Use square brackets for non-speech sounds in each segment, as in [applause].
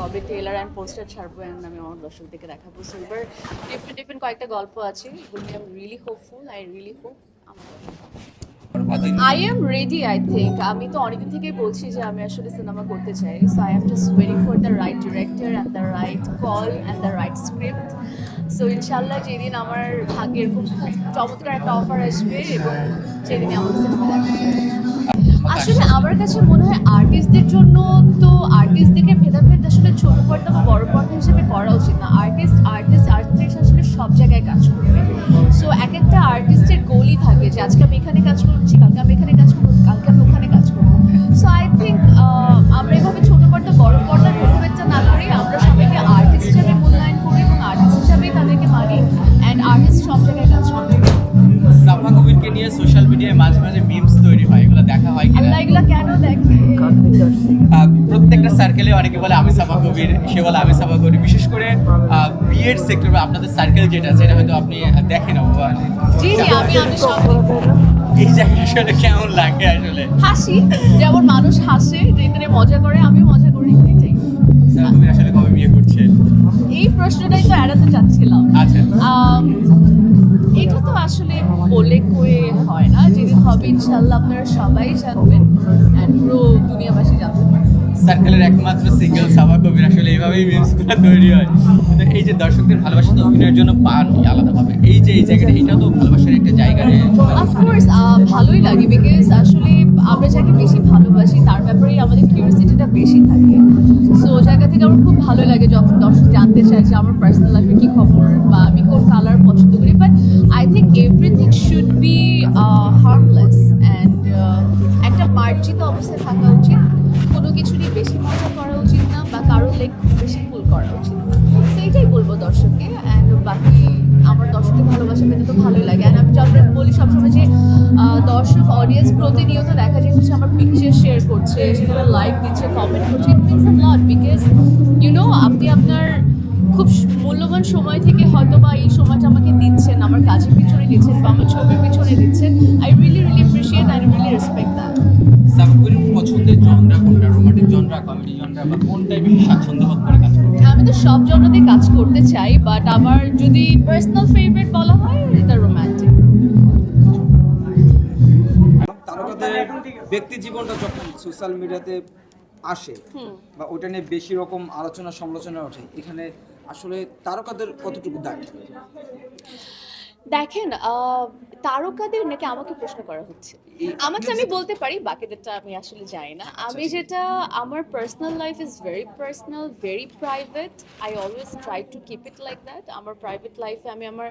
কবে trailer and poster ছাড়বো and আমি আমার দর্শকদেরকে দেখাবো। সো এবার ডিফারেন্ট ডিফারেন্ট কয়েকটা গল্প আছে, এগুলো I am really hopeful I really hope I am ready I think আমি তো অনেকদিন থেকেই বলছি যে আমি আসলে সিনেমা করতে চাই। So I am just waiting for the right director and the right call and the right script so ইনশাল্লাহ যেদিন আমার ভাগ্যের খুব চমৎকার একটা অফার আসবে এবং সেদিনই আমার সিনেমা দেখা। আসলে আমার কাছে মনে হয় আর্টিস্টদের জন্য তো আর্টিস্টদেরকে ভেদাভেদ আসলে ছোট পর্দা বা বড় পর্দা হিসেবে করা উচিত না। আর্টিস্ট আর্টিস্ট আর্টিস্ট আসলে সব জায়গায় কাজ করবে। সো এক একটা আর্টিস্টের গোলই থাকে যে, আজকে আমি এখানে কাজ করছি নিয়ে সোশ্যাল মিডিয়ায় মাঝে মাঝে মিমস তৈরি হয় এগুলো দেখা হয় কিনা? এগুলো কেন দেখে? প্রত্যেকটা সার্কেলে অনেকে বলে আমি সাফা কবির সে বলে আমি সাফা কবির। বিশেষ করে বিয়ের সেক্টর বা আপনাদের সার্কেল যেটা সেটা হয়তো আপনি দেখেন জি জি আমি আমি সব। এই জায়গাটা আসলে কেমন লাগে আসলে? হাসি যেমন মানুষ হাসে যেখানে মজা করে আমি মজা করি এটাই সাফা আসলে কবে বিয়ে করছে? এই প্রশ্নটাই তো এড়াতে চাচ্ছিলাম। আচ্ছা। এটা তো আসলে বলে কয়ে হয় না যেদিন হবে ইনশাল্লাহ আপনারা সবাই জানবেন অ্যান্ড পুরো দুনিয়াবাসী জানতে পারবে সার্কেলের একমাত্র সিঙ্গেল সাফা কবির আসলে এইভাবেই মিমসগুলো তৈরি হয়। এই যে দর্শকদের ভালোবাসা তো অভিনয়ের জন্য পান আলাদাভাবে। এই যে এই জায়গাটা এটা তো ভালোবাসার একটা জায়গা অফকোর্স ভালোই লাগে বিকজ আসলে আমরা যাকে বেশি ভালোবাসি তার ব্যাপারেই আমাদের কিউরিয়াসিটিটা বেশি থাকে। সো জায়গা থেকে আমার খুব ভালো লাগে যখন দর্শক জানতে চায় যে আমার পার্সোনাল লাইফে কী খবর বা আমি কোন কালার পছন্দ করি but everything should be harmless and একটা মার্জিত অবস্থায় থাকা উচিত। কোনো কিছু নিয়ে বেশি মজা করা উচিত না বা কারও লেগ বেশি ফুল করা উচিত। না সেইটাই বলব দর্শককে অ্যান্ড বাকি আমার দর্শকের ভালোবাসা পেতে তো ভালোই লাগে। অ্যান্ড আমি যখন বলি সবসময় যে দর্শক অডিয়েন্স প্রতিনিয়ত দেখা যায় হচ্ছে আমার পিকচার শেয়ার করছে, সেখানে লাইক দিচ্ছে কমেন্ট করছে। It means a lot because you know আপনি আপনার খুব মূল্যবান সময় থেকে হয়তো বা এই সময়টা আমাকে দিচ্ছেন আমার কাজের পিছনে দিচ্ছেন বা আমার ছবির পিছনে দিচ্ছেন I really really appreciate I really respect that সাফা পছন্দের জনরা কোনটা? রোমান্টিক জনরা কমেডি জনরা বা কোনটাই বেশি স্বাচ্ছন্দ্য বোধ করে কাজ করতে আমি তো সব জনতে কাজ করতে চাই বাট আমার যদি পার্সোনাল ফেভারিট বলা হয় এটা রোমান্টিক তারকাদের ব্যক্তি জীবনটা যখন সোশ্যাল মিডিয়াতে আসে বা ওটা নিয়ে বেশি রকম আলোচনা সমালোচনা ওঠে এখানে আসলে তারকাদের কতটুকু দায়ী দেখেন তারকাদের নাকি আমাকে প্রশ্ন করা হচ্ছে। আমাকে আমি বলতে পারি বাকিদেরটা আমি আসলে জানি না। আমি যেটা আমার personal life is very personal very private I always try to keep it like that আমার প্রাইভেট লাইফে আমি আমার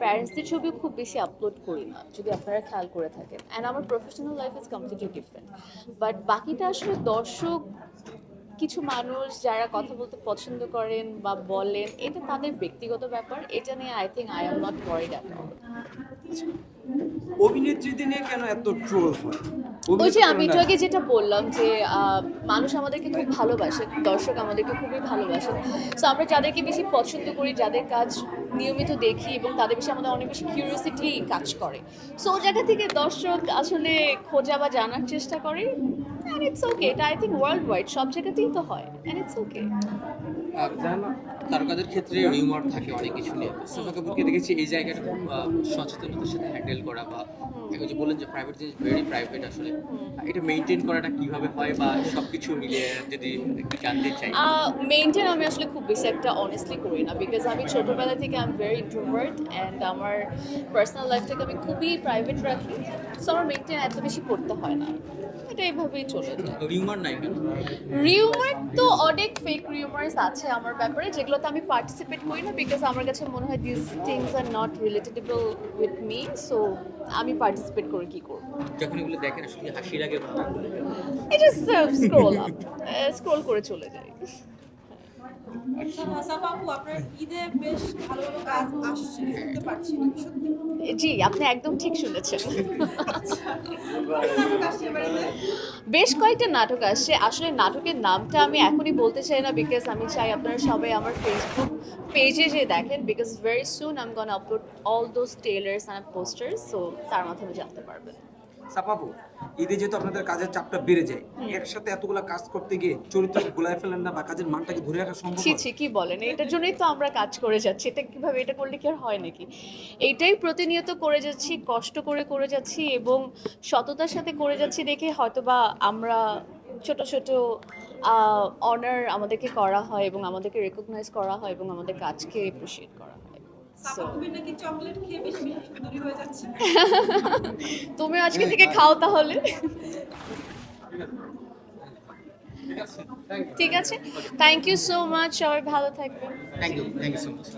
প্যারেন্টসদের ছবিও খুব বেশি আপলোড করি না যদি আপনারা খেয়াল করে থাকেন। অ্যান্ড আমার professional life is completely different but বাকিটা আসলে দর্শক কিছু মানুষ যারা কথা বলতে পছন্দ করেন বা বলেন এটা তাদের ব্যক্তিগত ব্যাপার। এটা নিয়ে I think I am not worried at all অভিনেত্রীদের নিয়ে কেন এত ট্রোল হয়? ওই যে আমি একটু আগে যেটা বললাম যে মানুষ আমাদেরকে খুব ভালোবাসে দর্শক আমাদেরকে খুবই ভালোবাসে। সো আমরা যাদেরকে বেশি পছন্দ করি যাদের কাজ নিয়মিত দেখি এবং তাদের বেশি আমাদের অনেক বেশি কিউরিয়াসিটি কাজ করে। সো জায়গা থেকে দর্শক আসলে খোঁজা বা জানার চেষ্টা করে। অ্যান্ড ইটস ওকে এটা আই থিঙ্ক ওয়ার্ল্ড ওয়াইড সব জায়গাতেই তো হয়। অ্যান্ড ইটস ওকে তারকাদের ক্ষেত্রে রিউমার থাকে অনেক কিছু নিয়ে সাফা কবিরকে দেখেছি এই জায়গাটা খুব সচেতনতার সাথে হ্যান্ডেল করা বা ওই যে বললেন যে প্রাইভেট জিনিস ভেরি প্রাইভেট আসলে এটা মেনটেন করাটা কীভাবে হয় বা সবকিছু মিলিয়ে যদি একটু জানতে চাই। মেনটেন আমি আসলে খুব বেশি একটা অনেস্টলি করি না বিকজ আমি ছোটোবেলা থেকে I am very introvert and আমার পার্সোনাল লাইফ থেকে আমি খুবই প্রাইভেট রাখি। সো আমার মেনটেন এত বেশি করতে হয় না। এটা এইভাবেই চলে যায়। রিউমার নাই কেন? রিউমার তো অনেক ফেক রিউমার্স আছে আমার ব্যাপারে যেগুলোতে আমি পার্টিসিপেট করি না বিকজ আমার কাছে মনে হয় this things are not relatable with me so আমি পার্টিসিপেট করে কি করব? যখন এগুলো দেখেন আসলে হাসি লাগে it is scroll up scroll করে চলে যায় জি, আপনি একদম ঠিক শুনেছেন? বেশ কয়েকটা নাটক আসছে। আসলে নাটকের নামটা আমি এখনই বলতে চাই না বিকজ আমি চাই আপনারা সবাই আমার ফেসবুক পেজে যে দেখেন because very soon I'm gonna upload all those trailers and posters so তার মাধ্যমে জানতে পারবেন। সাপাবো ঈদে যেহেতু আপনাদের কাজের চাপটা বেড়ে যায় একসাথে এতগুলো কাজ করতে গিয়ে চরিত্র গুলাই ফেলেন না বা কাজের মানটাকে ধরে রাখা সম্ভব ছি ছি কি বলেন? এটার জন্যই তো আমরা কাজ করে যাচ্ছি। এটা কীভাবে এটা করলে কি আর হয় নাকি? এইটাই প্রতিনিয়ত করে যাচ্ছি কষ্ট করে করে যাচ্ছি এবং সততার সাথে করে যাচ্ছি দেখে হয়তোবা আমরা ছোট ছোট অনার আমাদেরকে করা হয় এবং আমাদেরকে রেকগনাইজ করা হয় এবং আমাদের কাজকে অ্যাপ্রিসিয়েট করা হয়। [laughs] তুমি আজকে থেকে খাও তাহলে। ঠিক আছে। থ্যাংক ইউ সো মাচ সবাই ভালো থাকবে thank you thank you so much